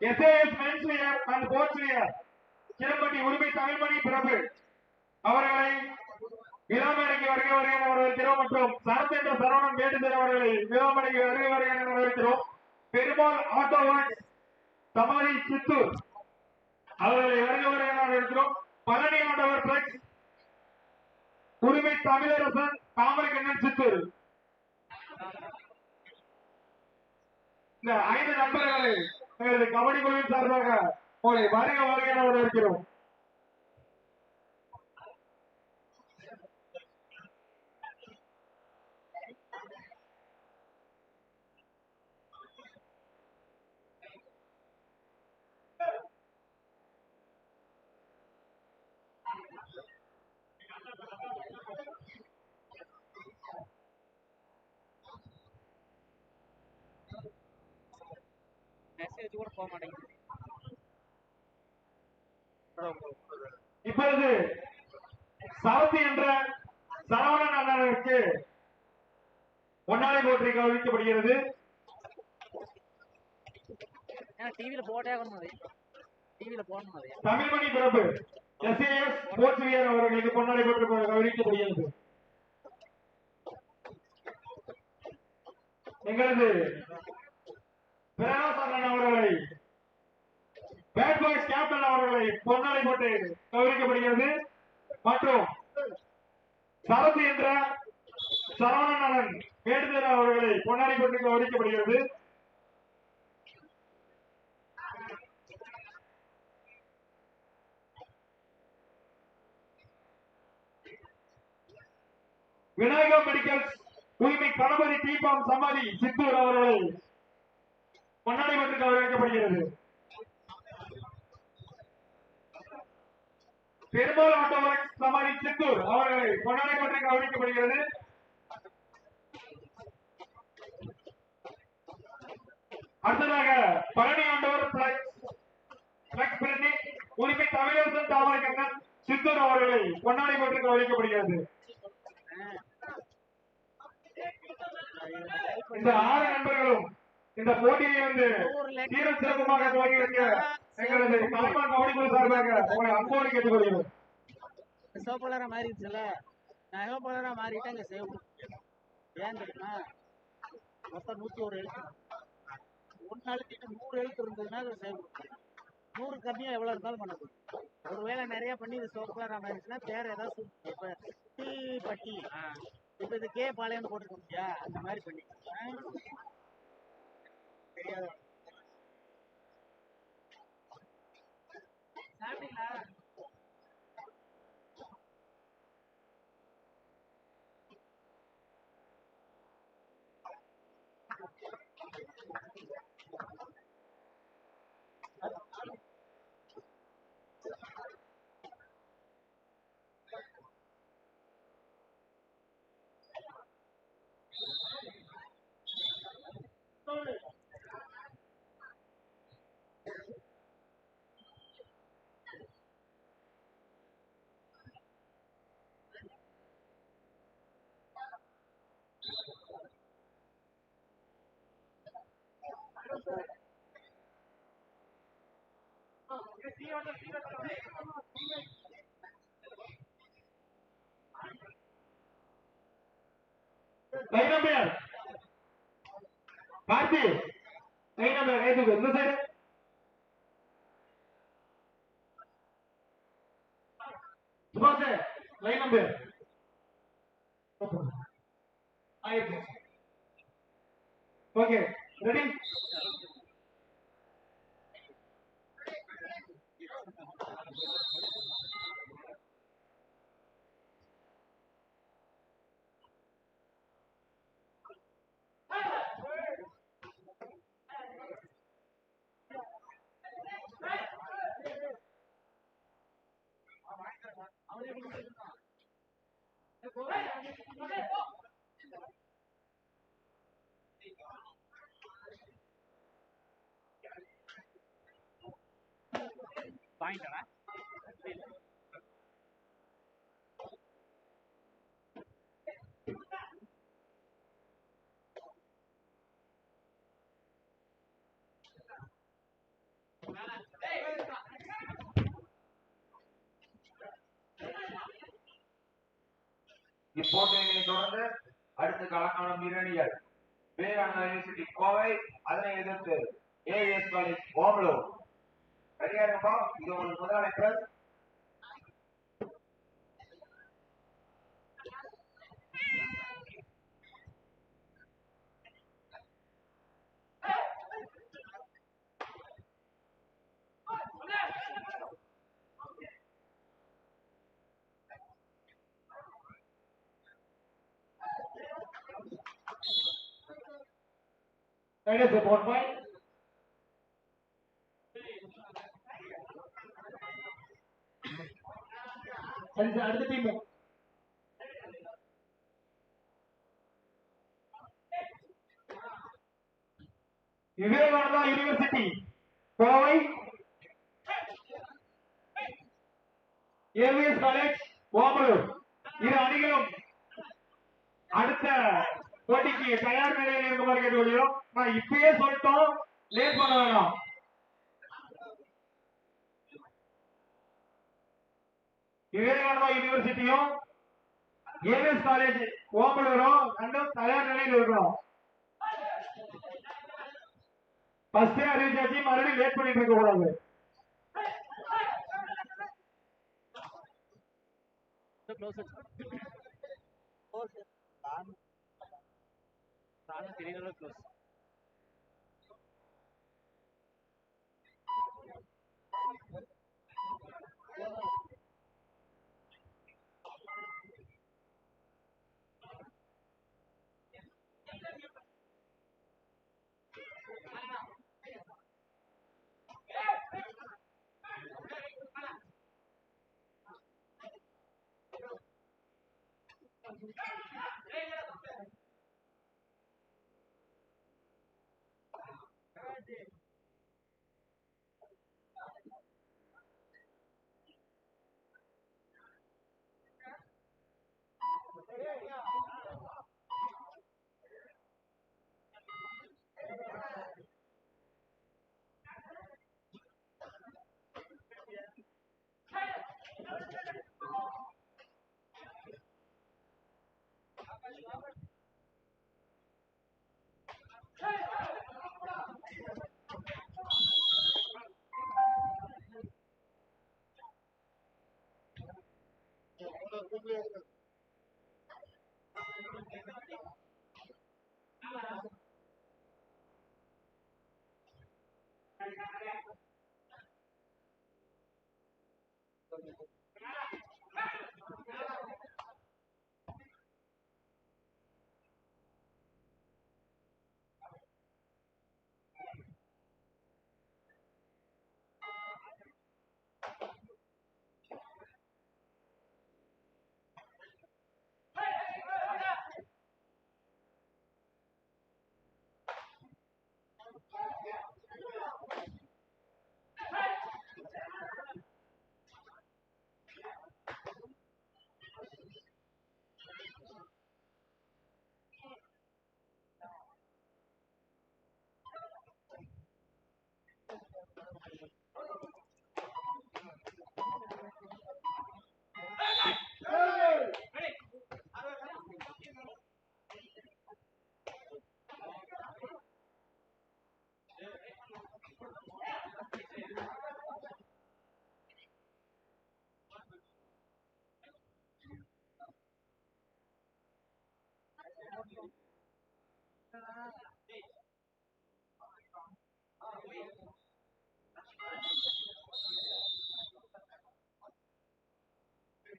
SAS men's wear and sports wear Silambatti உரிமை தமிழ்மணி பிரபு. அவர்களை விழாமணிக்கு வருகை வருகை வரவேற்கிறோம் மற்றும் சரத் என்ற சரவணன் வேண்டுதல் அவர்களை விழாமணிக்கு வருகை வருகை வரவேற்கிறோம் பெருமாள் ஆட்டோ ஒர்க்ஸ் சமாதி சித்தூர். அவர்களை வருகை வருகை வரவேற்கிறோம் பழனி ஆண்டவர் பிளக்ஸ் உரிமை தமிழரசன் தாமரைக்கண்ணன் சித்தூர். இந்த ஐந்து நண்பர்களை எங்களது கபடி குழுவின் சார்பாக உங்களை வருக வருக என வரவேற்கிறோம் என்ற சரவணன் அண்ணனுக்கு பொன்னாடை போற்றி கௌரவிக்கப்படுகிறது. ஏன்னா டிவியில போட்டே டிவியில போடணும் அது? தமிழ்மணி பிரபு எஸ்ஏஎஸ் ஸ்போர்ட்ஸ் வீரர் அவர்களுக்கு பொன்னாடை போற்றி கௌரவிக்கப்படுகிறது. எங்களது பிரகாஷ் அண்ணன் அவர்களை பேட் பாய்ஸ் கேப்டன் அவர்களை பொன்னாடை போட்டு கௌரவிக்கப்படுகிறது. மற்றும் சரத்து என்ற சரவணன் அண்ணன் அவர்களை பொன்னாடி போட்டு கௌரவிக்கப்படுகிறது விநாயகா மெடிக்கல்ஸ் உரிமை கணபதி தீபம் சமாதி சித்தூர் அவர்களை பொன்னாடை போட்டு கௌரவிக்கப்படுகிறது பெரும்பாலும் ஆட்டோவர்க்ஸ் சமாதி சித்தூர் அவர்களை பொன்னாடை போட்டு கௌரவிக்கப்படுகிறது அடுத்ததாக பழனி ஆண்டவர் பிளக்ஸ் பிளக்ஸ் உரிமை தமிழரசன் தாமரை கண்ணன் சித்தூர் அவர்களை பொன்னாடை பற்றி கவனிக்கப்படுகிறது. இந்த ஆறு நண்பர்களும் இந்த போட்டியை வந்து சீரும் சிறப்புமாக துவங்கி வைக்க எங்களது தலைமான் கவனிக்குழு சார்பாக உங்களை அன்போடு கேட்டுக்கொள்கிறோம் சிவப்பலரா மாறிடுச்சுல நான் சிவப்பலரா மாறிட்டேன் இங்க சேவ் ஏன் தெரியுமா? மொத்தம் நூத்தி ஒரு எழுத்து ஒன்னு அழுத்திட்டு நூறு எழுத்து இருந்ததுன்னா அது சேவ் நூறு கம்மியா எவ்வளவு இருந்தாலும் பண்ண முடியும். ஒருவேளை நிறைய பண்ணி இது சிவப்பலரா மாறிடுச்சுன்னா பேர் ஏதாவது இப்ப டி பட்டி. இப்ப இது கே பாளையம்னு போட்டுக்க முடியா அந்த மாதிரி பண்ணி தெரியாத 来没来 ఐదు నంబర్ కార్తి ఐదు నంబర్ ఐదు ఎన్నో సైడ్ సుభాష్ లైన్ నంబర్ ఐదు ఓకే రెడీ இப்போட்டியினை தொடர்ந்து அடுத்த களக்காணும் இரணியல் விவேகானந்தா யூனிவர்சிட்டி கோவை அதனை எதிர்த்து ஏஎஸ் காலேஜ் ஓமலூர். சரியா இருப்பா இது உங்களுக்கு முதல் அழைப்பு That is a four point. சரி சார் அடுத்த team Vivekananda university Kovai AVS college Omalur இரு அணிகளும் அடுத்த போட்டிக்கு தயார் நிலையில் இருக்குமாறு கேட்டுக்கொள்கிறோம் நான் இப்பயே சொல்லிட்டோம். லேட் பண்ண வேணாம். விவேகானந்தா யூனிவர்சிட்டியும் ஏவிஎஸ் காலேஜ் ஓமலூரும் ரெண்டும் தயார் நிலையில் இருக்கிறோம். ஃபர்ஸ்டே அறிவிச்சாச்சு மறுபடியும் லேட் பண்ணிட்டு இருக்க கூடாது. Sana Kirigalo close. clear.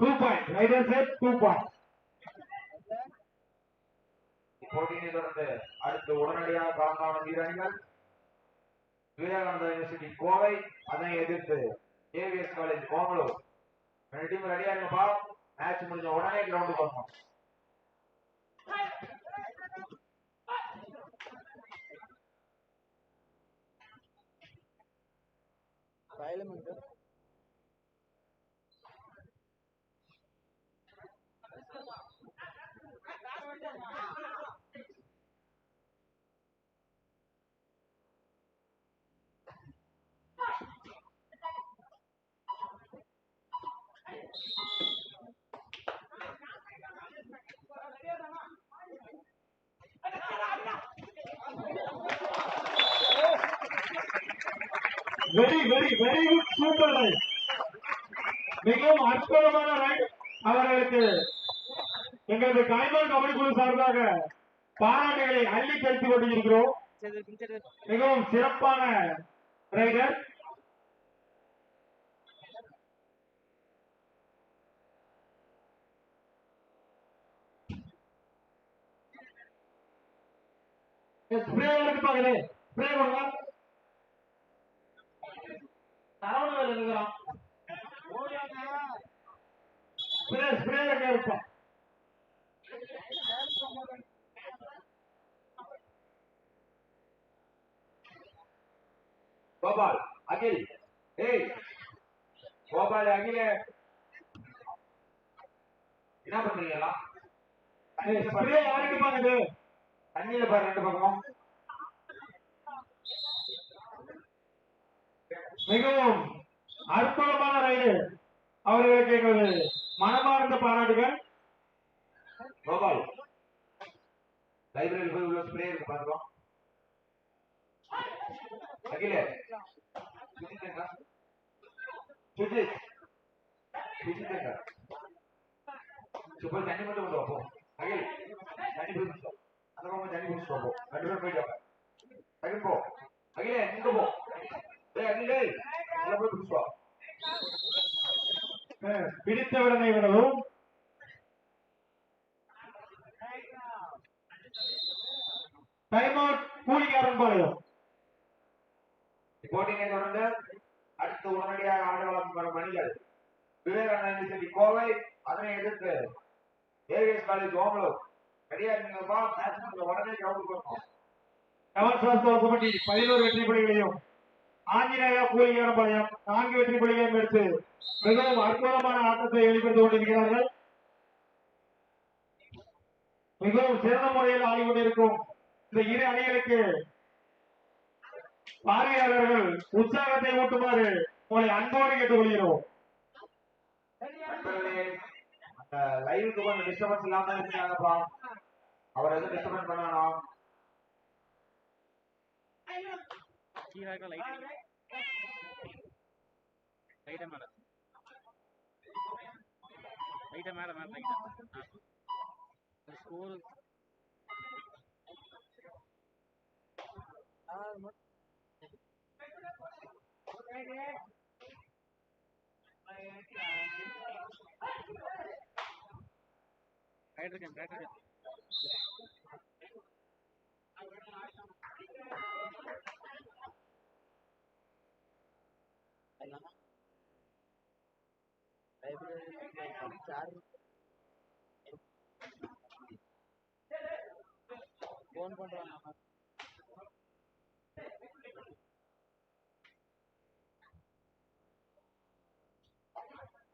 two point. Right hand side two point. Kovai அதை எதிர்த்து ஏவிஎஸ் காலேஜ் கோமலூர் ரெண்டு டீம் ரெடியா இருங்கப்பா. மேட்ச் முடிஞ்ச உடனே கிரவுண்டுக்கு வரணும். Parliament very very very good super right மிகவும் அற்புதமான ரைட் அவர்களுக்கு எங்களது கலைமன் கபடி குழு சார்பாக பாராட்டுகளை அள்ளி செலுத்திக் கொண்டிருக்கிறோம். மிகவும் சிறப்பான ரைடர் ஸ்ப்ரே இருக்கு பாக்கலே ஸ்ப்ரே கொடுங்க சரவணவேல் இருக்கிறான் ஸ்ப்ரே கோபால் அகில் ஏய் கோபால் அகில. என்ன பண்றீங்களா தண்ணியில பாரு ரெண்டு பக்கம். மிகவும் அற்புதமான ரைடு அவர்களுக்கு எங்களது மனமார்ந்த பாராட்டுகள். கோபால் லைப்ரரி போய் உள்ள ஸ்ப்ரே இருக்கு பாருங்க அகில. சுஜித். சுஜித் சுஜித் சுப்பர் தண்ணி மட்டும் கொண்டு வா, அகில் தண்ணி போய் அந்த பக்கம் தண்ணி குடிச்சிட்டு வா, ரெண்டு பேரும் போயிட்டு வாங்க. அகில் போ. அகில இங்க போ ஏய் அகிலே உள்ள போய் குடிச்சிட்டு வா அஹ், பிடித்தவரனை விடவும் டைம் அவுட் கூலிக்காரன் பாளையம் போட்டியினை தொடர்ந்து அடுத்து உடனடியாக ஆடுகளம் வரும் அணிகள் விவேகானந்தா யூனிவர்சிட்டி கோவை அதனை எதிர்த்து ஏவிஎஸ் காலேஜ் ஓமலூர். ரெடியா முடிஞ்ச உடனே கிரவுண்டுக்கு வரணும். நவசாஸ்திர கமிட்டி பதினோரு வெற்றி புள்ளிகளையும் ஆஞ்சநேயா கூலிக்காரன் பாளையம் நான்கு வெற்றி புள்ளிகளையும் எடுத்து மிகவும் அற்புதமான ஆட்டத்தை வெளிப்படுத்திக் கொண்டிருக்கிறார்கள். மிகவும் சிறந்த முறையில் ஆடிக்கொண்டிருக்கும் இந்த இரு அணிகளுக்கு பார்வையாளர்கள் உற்சாகத்தை ஊட்டுமாறு உங்களை அன்போடு கேட்டுக்கொள்கிறோம். லைவுக்கு கொஞ்சம் டிஸ்டர்பன்ஸ் இல்லாம இருக்காங்கப்பா. அவர் எதுவும் டிஸ்டர்பன்ஸ் பண்ண வேணாம் கீழே லைட் லைட்டா மேல லைட்டா மேல மேல லைட்டா ஸ்கோர் ரைட் இருக்கேன் ரைட் இருக்கேன் ஃபோன்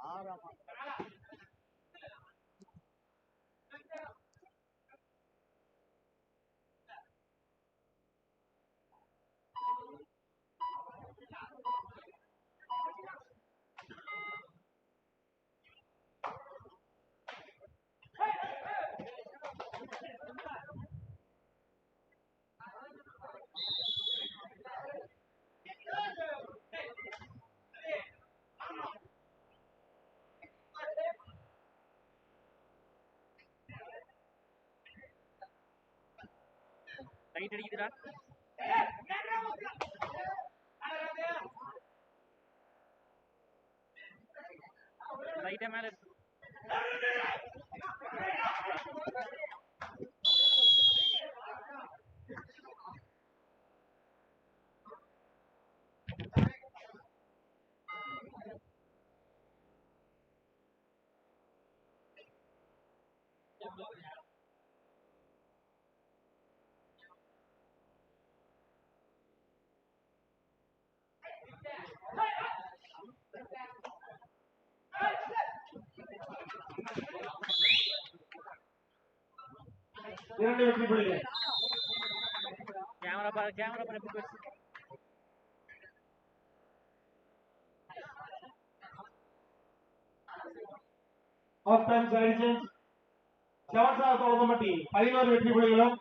ஆறாமா ரைட் அடிக்குதுடா. லைட்டா மேல இருக்கு. இரண்டு வெற்றி புள்ளிகள் கேமரா பாரு கேமரா பாரு எப்படி போச்சு? Half time change seven sir தோதமட்டி பதினோரு வெற்றி புள்ளிகளும்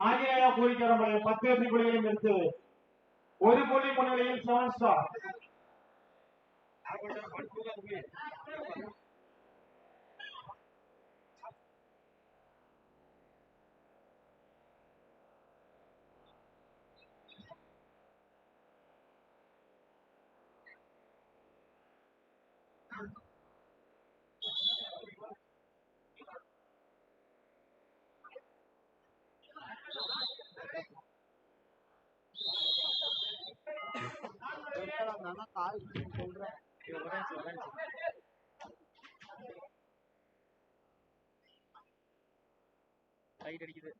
ஆஞ்சநேயா பூரிக்கரம்பளை பத்து வெற்றி புள்ளிகளையும் எடுத்து ஒரு புள்ளி முன்னிலையில் செவன் ஸ்டார் நான் கால் சொல்றேன். இது லைட் அடிக்குது.